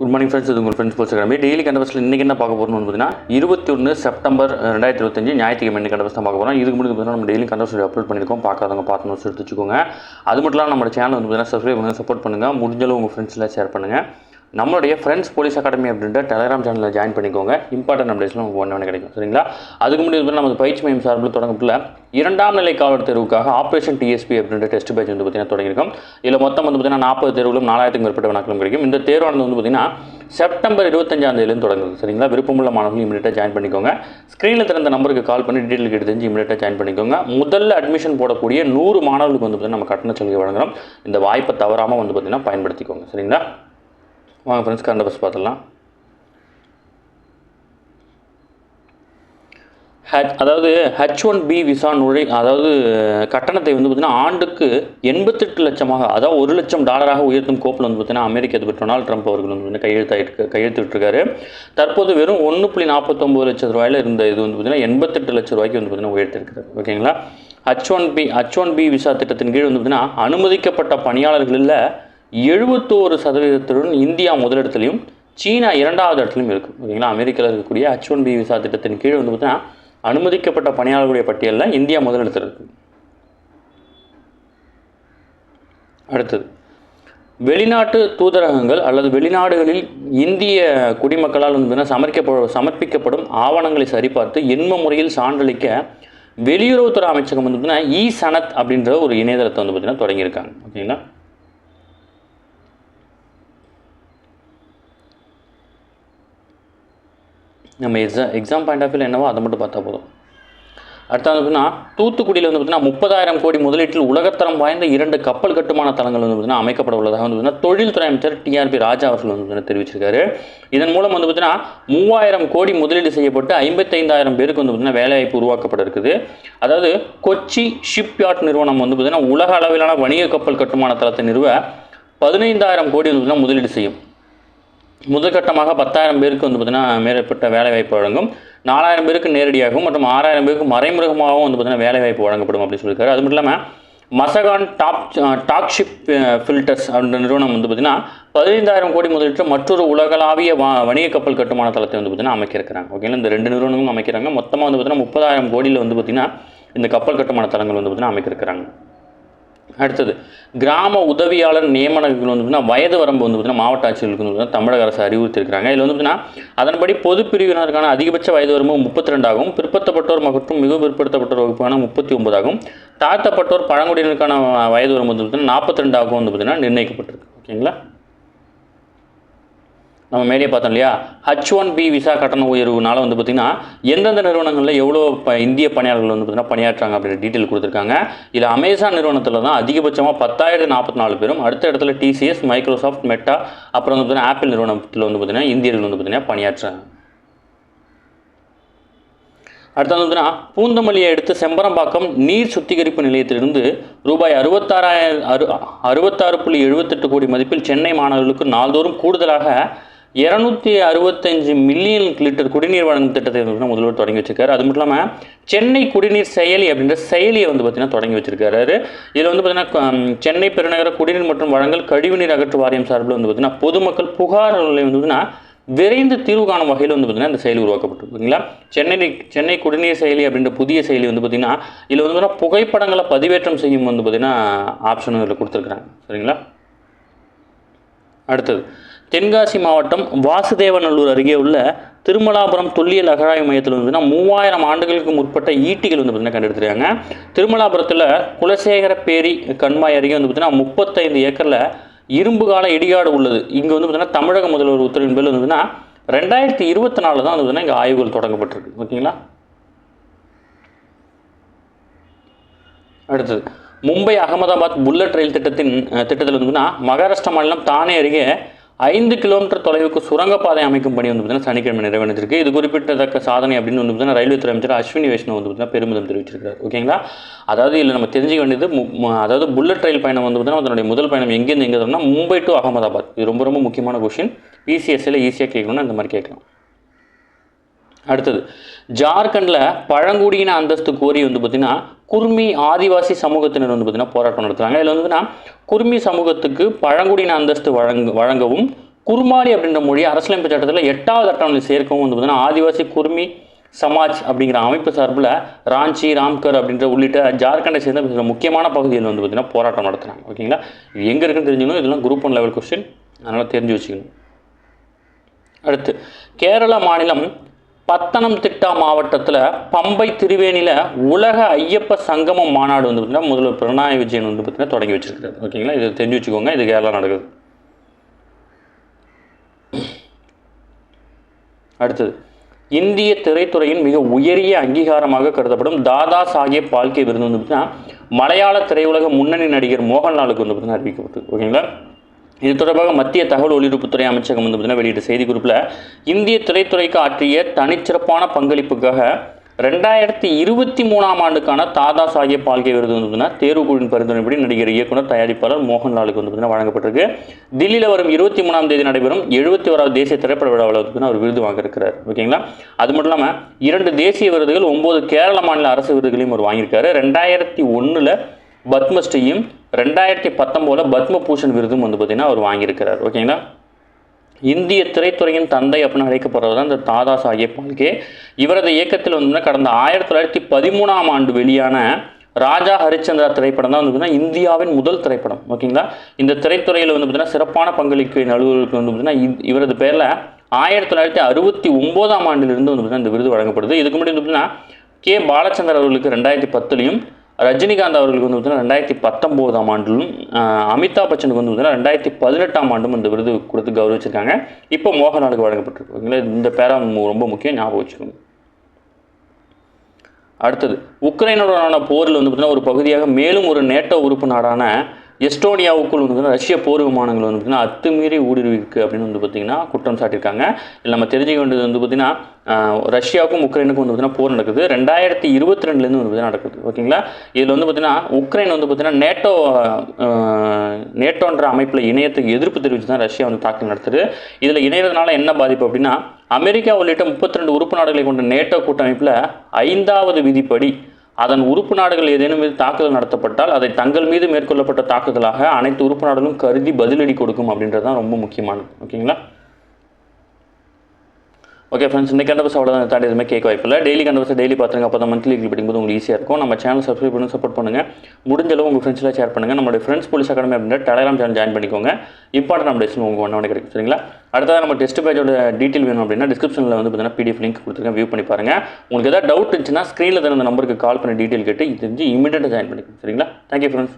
Good morning friends இது உங்கள் friends police academy daily கண்டபஸ்ட்டில் இன்றைக்கி என்ன பார்க்க போகிறோம்னு பார்த்தீங்கன்னா இருபத்தி ஒன்று செப்டம்பர் ரெண்டாயிரத்தி இருபத்தஞ்சு ஞாயிற்றுக்கிழமை இன்னைக்கு கண்டபஸ் தான் பார்க்க போகிறோம் இதுக்கு முன்னாடி பார்த்தீங்கன்னா நம்ம டெய்லி கண்டபஸ் அப்லோட் பண்ணியிருக்கோம். பார்க்காதவங்க பார்த்து நோட்ஸ் எடுத்து வச்சுக்கோங்க. அது மட்டும் இல்லாமல் நம்ம சேனல் வந்து பார்த்தீங்கன்னா சப்ஸ்கிரைப் பண்ணுங்கள் சப்போர்ட் பண்ணுங்கள் முடிஞ்சளவு உங்கள் ஃப்ரெண்ட்ஸில் ஷேர் பண்ணுங்கள் நம்மளுடைய ஃப்ரெண்ட்ஸ் போலீஸ் அகாடமி அப்படின்ற டெலிகிராம் சேனலில் ஜாயின் பண்ணிக்கோங்க. இம்பார்ட்டன்ட் அப்டேட்ஸ்லாம் உங்களுக்கு ஒன்று கிடைக்கும். சரிங்களா? அதுக்கு முன்னாடி நமக்கு பயிற்சி மையம் சார்பில் தொடங்கப்பட்டுள்ள இரண்டாம் நிலை காவலர் தேர்வுக்காக ஆப்ரேஷன் டிஎஸ்பி அப்படின்ற டெஸ்ட் பேட்ச் வந்து பார்த்தீங்கன்னா தொடங்கியிருக்கோம். இதில் மொத்தம் வந்து பார்த்தீங்கன்னா நாற்பது தேர்வுகளும் நாலாயிரத்துக்கும் மேற்பட்ட வினாக்களும் கிடைக்கும். இந்த தேர்வானது வந்து பார்த்தீங்கன்னா செப்டம்பர் இருபத்தஞ்சாம் தேதியிலேருந்து தொடங்குது. சரிங்களா? விருப்பமுள்ள மாணவர்கள் இமீடியட்டாக ஜாயின் பண்ணிக்கோங்க. ஸ்க்ரீனில் திறந்த நம்பருக்கு கால் பண்ணி டீட்டெயில் கேட்டு தெரிஞ்சு இமீடியட்டாக ஜாயின் பண்ணிக்கோங்க. முதல்ல அட்மிஷன் போடக்கூடிய நூறு மாணவர்களுக்கு வந்து பார்த்தீங்கன்னா நம்ம கட்டண சலுகை வழங்குறோம். இந்த வாய்ப்பை தவறாமல் வந்து பார்த்தீங்கன்னா பயன்படுத்திக்கோங்க. சரிங்களா? வாங்க ஃப்ரெண்ட்ஸ் கரண்ட் பஸ் பார்த்துடலாம். ஹச் அதாவது ஹச் ஒன் பி விசா நுழை அதாவது கட்டணத்தை வந்து பார்த்திங்கன்னா ஆண்டுக்கு எண்பத்தெட்டு லட்சமாக அதாவது ஒரு லட்சம் டாலராக உயர்த்தும் கோப்பில் வந்து பார்த்திங்கன்னா அமெரிக்க அதிபர் டொனால்ட் ட்ரம்ப் அவர்கள் வந்து பார்த்திங்கன்னா கையெழுத்தாயிருக்கு கையெழுத்துட்டுருக்காரு. தற்போது வெறும் ஒன்று புள்ளி நாற்பத்தொம்பது லட்சம் ரூபாயில் இருந்த இது வந்து பார்த்திங்கன்னா எண்பத்தெட்டு லட்ச ரூபாய்க்கு வந்து பார்த்திங்கன்னா உயர்த்திருக்கிறது ஓகேங்களா? H one B H one B visa திட்டத்தின் கீழ் வந்து பார்த்திங்கன்னா அனுமதிக்கப்பட்ட பணியாளர்களில் எழுபத்தோரு சதவீதத்துடன் இந்தியா முதலிடத்துலையும் சீனா இரண்டாவது இடத்துலையும் இருக்குது ஓகேங்களா அமெரிக்காவில் இருக்கக்கூடிய ஹச் ஒன் பி விசா திட்டத்தின் கீழ் வந்து பார்த்தீங்கன்னா அனுமதிக்கப்பட்ட பணியாளர்களுடைய பட்டியலில் இந்தியா முதலிடத்தில் இருக்குது அடுத்தது வெளிநாட்டு தூதரகங்கள் அல்லது வெளிநாடுகளில் இந்திய குடிமக்களால் வந்து பார்த்தீங்கன்னா சமர்க்கப்ப சமர்ப்பிக்கப்படும் ஆவணங்களை சரிபார்த்து எண்ம முறையில் சான்றளிக்க வெளியுறவுத்துறை அமைச்சகம் வந்து பார்த்தீங்கன்னா இ சனத் அப்படின்ற ஒரு இணையதளத்தை வந்து பார்த்திங்கன்னா தொடங்கியிருக்காங்க. ஓகேங்களா? நம்ம எக்ஸாம் எக்ஸாம் பாயிண்ட் ஆஃப் வியூவில் என்னவோ அதை மட்டும் பார்த்தா போதும். அடுத்தது பார்த்தீங்கன்னா தூத்துக்குடியில் வந்து பார்த்தீங்கன்னா முப்பதாயிரம் கோடி முதலீட்டில் உலகத்தரம் வாய்ந்த இரண்டு கப்பல் கட்டுமான தளங்கள் வந்து பார்த்தீங்கன்னா அமைக்கப்பட உள்ளதாக வந்து பார்த்தீங்கன்னா தொழில்துறை அமைச்சர் டிஆர்பி ராஜா அவர்கள் வந்து பார்த்தீங்கன்னா தெரிவிச்சிருக்காரு. இதன் மூலம் வந்து பார்த்தீங்கன்னா மூவாயிரம் கோடி முதலீடு செய்யப்பட்டு ஐம்பத்தைந்தாயிரம் பேருக்கு வந்து பார்த்தீங்கன்னா வேலைவாய்ப்பு உருவாக்கப்பட இருக்குது. அதாவது கொச்சி ஷிப்யார்ட் நிறுவனம் வந்து பார்த்தீங்கன்னா உலக அளவிலான வணிக கப்பல் கட்டுமான தளத்தை நிறுவ பதினைந்தாயிரம் கோடி வந்து பார்த்தீங்கன்னா முதலீடு செய்யும். முதற்கட்டமாக பத்தாயிரம் பேருக்கு வந்து பார்த்திங்கன்னா மேற்பட்ட வேலைவாய்ப்பு வழங்கும். நாலாயிரம் பேருக்கு நேரடியாகவும் மற்றும் ஆறாயிரம் பேருக்கு மறைமுகமாகவும் வந்து பார்த்திங்கன்னா வேலைவாய்ப்பு வழங்கப்படும் அப்படின்னு சொல்லியிருக்காரு. அது மட்டும் இல்லாமல் மசகான் டாப் டாக்ஷிப் ஃபில்டர்ஸ் அப்படின்ற நிறுவனம் வந்து பார்த்திங்கன்னா பதினைந்தாயிரம் கோடி முதலீட்டு மற்றொரு உலகளாவிய வா வணிக கப்பல் கட்டுமான தளத்தை வந்து பார்த்திங்கன்னா அமைக்கிறாங்க ஓகேங்களா இந்த ரெண்டு நிறுவனமும் அமைக்கிறாங்க. மொத்தமாக வந்து பார்த்திங்கன்னா முப்பதாயிரம் கோடியில் வந்து பார்த்திங்கன்னா இந்த கப்பல் கட்டுமான தளங்கள் வந்து பார்த்திங்கன்னா அமைக்கிறாங்க அடுத்தது கிராம உதவியாளர் நியமனங்கள் வந்து பார்த்தீங்கன்னா வயது வரம்பு வந்து பார்த்தீங்கன்னா மாவட்ட ஆட்சியர்களுக்கு வந்து பார்த்தீங்கன்னா தமிழக அரசு அறிவுறுத்தியிருக்கிறாங்க. இதில் வந்து பார்த்தீங்கன்னா அதன்படி பொது பிரிவினருக்கான அதிகபட்ச வயது வரம்பு முப்பத்தி ரெண்டாகும் பிற்படுத்தப்பட்டோர் மற்றும் மிக பிற்படுத்தப்பட்டோர் வகுப்பான முப்பத்தி ஒன்பதாகும் தாழ்த்தப்பட்டோர் பழங்குடியினருக்கான வயது வரம்பு வந்து பார்த்தீங்கன்னா நாற்பத்தி ரெண்டாகவும் வந்து பார்த்தீங்கன்னா நிர்ணயிக்கப்பட்டிருக்கு. ஓகேங்களா? நம்ம மேலே பார்த்தோம் இல்லையா? ஹச் ஒன் பி விசா கட்டண உயர்வுனால வந்து பார்த்திங்கன்னா எந்தெந்த நிறுவனங்களில் எவ்வளோ ப இந்திய பணியாளர்கள் வந்து பார்த்திங்கன்னா பணியாற்றாங்க அப்படின்ற டீட்டெயில் கொடுத்துருக்காங்க. இதில் அமேசான் நிறுவனத்தில் தான் அதிகபட்சமாக பத்தாயிரத்தி நாற்பத்தி நாலு பேரும் அடுத்த இடத்துல டிசிஎஸ் மைக்ரோசாஃப்ட் மெட்டா அப்புறம் வந்து பார்த்திங்கன்னா ஆப்பிள் நிறுவனத்தில் வந்து பார்த்திங்கன்னா இந்தியர்கள் வந்து பார்த்திங்கன்னா பணியாற்றுறாங்க அடுத்து வந்து பார்த்தீங்கன்னா பூந்தமல்லியை எடுத்து செம்பரம்பாக்கம் நீர் சுத்திகரிப்பு நிலையத்திலிருந்து ரூபாய் அறுபத்தாறாயிரம் அறு அறுபத்தாறு புள்ளி எழுபத்தெட்டு கோடி மதிப்பில் சென்னை மாணவர்களுக்கு நாள்தோறும் கூடுதலாக இரநூத்தி அறுபத்தஞ்சு மில்லியன் லிட்டர் குடிநீர் வழங்கும் திட்டத்தை வந்து முதல்வர் தொடங்கி வச்சிருக்காரு. அது மட்டும் இல்லாமல் சென்னை குடிநீர் செயலி அப்படின்ற செயலியை வந்து பார்த்திங்கன்னா தொடங்கி வச்சிருக்காரு. இதில் வந்து பார்த்திங்கன்னா சென்னை பெருநகர குடிநீர் மற்றும் வழங்கல் கழிவுநீர் அகற்று வாரியம் சார்பில் வந்து பார்த்திங்கன்னா பொதுமக்கள் புகார்களை வந்து பார்த்திங்கன்னா விரைந்து தீர்வு காணும் வகையில் வந்து பார்த்திங்கன்னா இந்த செயலி உருவாக்கப்பட்டிருக்குங்களா சென்னை சென்னை குடிநீர் செயலி அப்படின்ற புதிய செயலி வந்து பார்த்திங்கன்னா இதில் வந்து பார்த்திங்கன்னா புகைப்படங்களை பதிவேற்றம் செய்யும் வந்து பார்த்திங்கன்னா ஆப்ஷன் இதில் கொடுத்துருக்குறாங்க. சரிங்களா? அடுத்தது தென்காசி மாவட்டம் வாசுதேவநல்லூர் அருகே உள்ள திருமலாபுரம் தொல்லியல் அகழாய்வு மையத்தில் வந்து மூவாயிரம் ஆண்டுகளுக்கு முற்பட்ட ஈட்டிகள் வந்து பார்த்திங்கன்னா கண்டெடுத்துருக்காங்க. திருமலாபுரத்தில் குலசேகரப்பேரி கண்மாய் அருகே வந்து பார்த்திங்கன்னா முப்பத்தைந்து ஏக்கரில் இரும்பு கால இடிகாடு உள்ளது. இங்கே வந்து பார்த்திங்கன்னா தமிழக முதல்வர் உத்தரவின் பேர் வந்துன்னா ரெண்டாயிரத்தி இருபத்தி நாலு தான் வந்து இங்கே ஆய்வுகள் தொடங்கப்பட்டிருக்கு. ஓகேங்களா? அடுத்தது மும்பை அகமதாபாத் புல்லட் ரயில் திட்டத்தின் திட்டத்தில் வந்து மகாராஷ்டிரா மாநிலம் தானே அருகே ஐந்து கிலோமீட்டர் தொலைவுக்கு சுரங்கப்பாதை அமைக்கும் பணி வந்து பார்த்தீங்கன்னா சனிக்கிழமை நிறைவேற்றிருக்கு இது குறிப்பிட்டத்தக்க சாதனை அப்படின்னு வந்து பார்த்தீங்கன்னா ரயில்வே துறை அமைச்சர் அஸ்வினி வைஷ்ணவ் வந்து பார்த்தீங்கன்னா பெருமிதம் தெரிவிச்சிருக்காரு ஓகேங்களா? அதாவது இதில் நம்ம தெரிஞ்சுக்க வேண்டியது அதாவது புல்லட் ரயில் பயணம் வந்து பார்த்தீங்கன்னா அதனுடைய முதல் பயணம் எங்கேருந்து எங்கே மும்பை டு அகமதாபாத். இது ரொம்ப ரொம்ப முக்கியமான கொஷின் பிசிஎஸ்சியில் ஈஸியாக கேட்கணும்னா இந்த மாதிரி கேட்கலாம். அடுத்தது ஜார்க்கண்டில் பழங்குடியின அந்தஸ்து கோரி வந்து பார்த்திங்கன்னா குர்மி ஆதிவாசி சமூகத்தினர் வந்து பார்த்திங்கன்னா போராட்டம் நடத்துகிறாங்க இதில் வந்து குர்மி சமூகத்துக்கு பழங்குடியின அந்தஸ்து வழங்க வழங்கவும் குர்மாலி அப்படின்ற மொழி அரசியலமைப்பு சட்டத்தில் எட்டாவது அட்டவணையில் சேர்க்கவும் வந்து பார்த்தீங்கன்னா ஆதிவாசி குர்மி சமாஜ் அப்படிங்கிற அமைப்பு சார்பில் ராஞ்சி ராம்கர் அப்படின்ற உள்ளிட்ட ஜார்க்கண்டை சேர்ந்த முக்கியமான பகுதியில் வந்து பார்த்திங்கன்னா போராட்டம் நடத்துகிறாங்க ஓகேங்களா? இது எங்கே இருக்குன்னு தெரிஞ்சுக்கணும். இதெல்லாம் குரூப் ஒன் லெவல் கொஸ்டின் அதனால் தெரிஞ்சு வச்சுக்கணும். அடுத்து கேரள மாநிலம் பத்தனம்திட்டா மாவட்டத்தில் பம்பை திருவேணியில் உலக ஐயப்ப சங்கமம் மாநாடு வந்து பார்த்திங்கன்னா முதல்வர் பிரணாய் விஜயன் வந்து பார்த்திங்கன்னா தொடங்கி வச்சிருக்காரு ஓகேங்களா? இது தெரிஞ்சு வச்சுக்கோங்க. இது கேரளா நடக்குது. அடுத்தது. இந்திய திரைத்துறையின் மிக உயரிய அங்கீகாரமாக கருதப்படும் தாதா சாஹேப் பால்கே விருது வந்து பார்த்திங்கன்னா மலையாள திரையுலக முன்னணி நடிகர் மோகன்லாலுக்கு வந்து பார்த்தீங்கன்னா அறிவிக்கப்பட்டது. ஓகேங்களா? இது தொடர்பாக மத்திய தகவல் ஒலிபரப்புத்துறை அமைச்சகம் வந்து பார்த்தீங்கன்னா வெளியிட்ட செய்திக்குறிப்பில் இந்திய திரைத்துறைக்கு ஆற்றிய தனிச்சிறப்பான பங்களிப்புக்காக ரெண்டாயிரத்தி இருபத்தி மூணாம் ஆண்டுக்கான தாதா சாஹேப் பால்கே விருது வந்து தேர்வுக்குழுவின் பரிந்துரைப்படி நடிகர் இயக்குனர் தயாரிப்பாளர் மோகன்லாலுக்கு வந்து பார்த்தீங்கன்னா வழங்கப்பட்டிருக்கு. தில்லியில் வரும் இருபத்தி மூணாம் தேதி நடைபெறும் எழுபத்தி ஓராவது தேசிய திரைப்பட விழாவில் வந்து அவர் விருது வாங்கியிருக்கிறார். ஓகேங்களா? அது மட்டும் இல்லாமல் இரண்டு தேசிய விருதுகள் ஒம்பது கேரள மாநில அரசு விருதுகளையும் அவர் வாங்கியிருக்காரு. ரெண்டாயிரத்தி ஒன்றில் பத்மஸ்ரீயும் ரெண்டாயிரத்தி பத்தொம்போதில் பத்மபூஷன் விருதும் வந்து பார்த்தீங்கன்னா அவர் வாங்கியிருக்கிறார். ஓகேங்களா? இந்திய திரைத்துறையின் தந்தை அப்படின்னு அழைக்கப்படுறது தான் இந்த தாதா சாஹேப் பால்கே. இவரது இயக்கத்தில் வந்து கடந்த ஆயிரத்தி தொள்ளாயிரத்தி பதிமூணாம் ஆண்டு வெளியான ராஜா ஹரிச்சந்திரா திரைப்படம் தான் வந்து பார்த்தீங்கன்னா இந்தியாவின் முதல் திரைப்படம். ஓகேங்களா? இந்த திரைத்துறையில் வந்து பார்த்தீங்கன்னா சிறப்பான பங்களிப்பு நடுவர்களுக்கு வந்து பார்த்தீங்கன்னா இவரது பேரில் ஆயிரத்தி தொள்ளாயிரத்தி அறுபத்தி ஒம்போதாம் ஆண்டிலிருந்து வந்து பார்த்தீங்கன்னா இந்த விருது வழங்கப்படுது. இதுக்கு முன்னாடி வந்து பார்த்தீங்கன்னா கே. பாலச்சந்தர் அவர்களுக்கு ரெண்டாயிரத்தி பத்துலையும் ரஜினிகாந்த் அவர்களுக்கு வந்து பார்த்தீங்கன்னா ரெண்டாயிரத்தி பத்தொம்போதாம் ஆண்டிலும் அமிதாப் பச்சனுக்கு வந்து பார்த்தீங்கன்னா ரெண்டாயிரத்தி பதினெட்டாம் ஆண்டும் இந்த விருது கொடுத்து கௌரவிச்சிருக்காங்க. இப்போ மோகன்லாலுக்கு வழங்கப்பட்டிருக்கீங்களா இந்த பேரா மு- ரொம்ப முக்கியம் ஞாபகம் வச்சுக்கோங்க. அடுத்தது உக்ரைனுடனான போரில் வந்து பார்த்தீங்கன்னா ஒரு பகுதியாக மேலும் ஒரு நேட்டோ உறுப்பு நாடான எஸ்டோனியாவுக்குள் வந்து ரஷ்ய போர் விமானங்கள் வந்து பார்த்தீங்கன்னா அத்துமீறி ஊடுருவிருக்கு அப்படின்னு வந்து பார்த்தீங்கன்னா குற்றம் சாட்டியிருக்காங்க. இல்லை நம்ம தெரிஞ்சுக்க வேண்டியது வந்து பார்த்தீங்கன்னா ரஷ்யாவுக்கும் உக்ரைனுக்கும் வந்து பார்த்தீங்கன்னா போர் நடக்குது. ரெண்டாயிரத்தி இருபத்தி ரெண்டுலேருந்து வந்து பார்த்தீங்கன்னா நடக்குது. ஓகேங்களா இதில் வந்து பார்த்திங்கன்னா உக்ரைன் வந்து பார்த்திங்கன்னா நேட்டோ நேட்டோன்ற அமைப்பில் இணையத்துக்கு எதிர்ப்பு தெரிவித்து தான் ரஷ்யா வந்து தாக்கல் நடத்துது. இதில் இணையறதுனால என்ன பாதிப்பு அப்படின்னா அமெரிக்கா உள்ளிட்ட முப்பத்தி ரெண்டு உறுப்பு நாடுகளை கொண்ட நேட்டோ கூட்டமைப்பில் ஐந்தாவது விதிப்படி அதன் உறுப்பு நாடுகள் ஏதேனும் மீது தாக்குதல் நடத்தப்பட்டால் அதை தங்கள் மீது மேற்கொள்ளப்பட்ட தாக்குதலாக அனைத்து உறுப்பு நாடுகளும் கருதி பதிலடி கொடுக்கும் அப்படின்றது தான் ரொம்ப முக்கியமானது. ஓகேங்களா? ஓகே ஃப்ரெண்ட்ஸ் இந்த கண்டபஸ் அவ்வளோதான் தாண்டி எதுவுமே கேட்க வாய்ப்பில்லை டெய்லி கண்டபஸ் டெய்லி பார்த்துருங்க. அப்போ தான் மந்த்லி படிக்கும்போது உங்களுக்கு ஈஸியாக இருக்கும். நம்ம சேனல் சப்ஸ்கிரைப் பண்ணி சப்போர்ட் பண்ணுங்கள் முடிஞ்ச அளவு உங்கள் ஃப்ரெண்ட்ஸ்லாம் ஷேர் பண்ணுங்கள் நம்மளுடைய ஃப்ரெண்ட்ஸ் போலீஸ் அகாடமி அப்படின்ற டெலகிராம் சேனல் ஜாயின் பண்ணிக்கோங்க. இம்பார்ட்டன் அப்டேட்ஸ் உங்களுக்கு ஒன்று கிடைக்கும். சரிங்களா? அடுத்ததாக நம்ம டெஸ்ட் பேஜோட டீட்டெயில் வேணும் அப்படின்னா டிஸ்கிரிப்ஷனில் வந்து பார்த்தீங்கன்னா பிடிஎஃப் லிங்க் கொடுத்துருக்கேன். வியூ பண்ணி பாருங்கள் உங்களுக்கு ஏதாவது டவுட் இருந்துச்சுன்னா ஸ்க்ரீனில் தர அந்த நம்பருக்கு கால் பண்ணி டீட்டெயில் கேட்டு இது தெரிஞ்சு இமீடியட்டாக ஜாயின் பண்ணிக்கோங்க. சரிங்களா? Thank you friends